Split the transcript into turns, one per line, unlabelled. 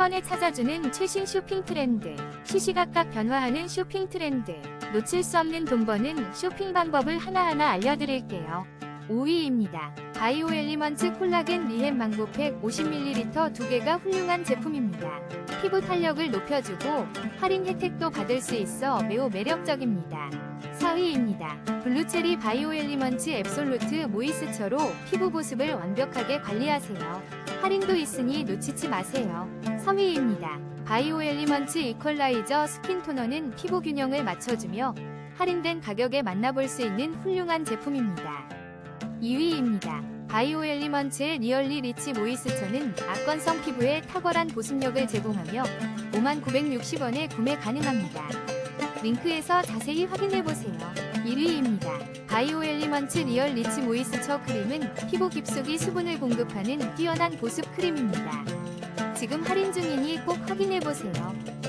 번에 찾아주는 최신 쇼핑 트렌드. 시시각각 변화하는 쇼핑 트렌드. 놓칠 수 없는 돈 버는 쇼핑 방법을 하나하나 알려드릴게요. 5위입니다. 바이오 엘리먼트 콜라겐 리햄 망고팩 50ml 두 개가 훌륭한 제품입니다. 피부 탄력을 높여주고 할인 혜택도 받을 수 있어 매우 매력적입니다. 4위입니다. 블루체리 바이오 엘리먼트 앱솔루트 모이스처로 피부 보습을 완벽하게 관리하세요. 할인도 있으니 놓치지 마세요. 3위입니다. 바이오 엘리먼트 이퀄라이저 스킨 토너는 피부 균형을 맞춰주며 할인된 가격에 만나볼 수 있는 훌륭한 제품입니다. 2위입니다. 바이오 엘리먼트의 리얼리 리치 모이스처는 악건성 피부에 탁월한 보습력을 제공하며 5960원에 구매 가능합니다. 링크에서 자세히 확인해보세요. 1위입니다. 바이오 엘리먼트 리얼 리치 모이스처 크림은 피부 깊숙이 수분을 공급하는 뛰어난 보습 크림입니다. 지금 할인 중이니 꼭 확인해보세요.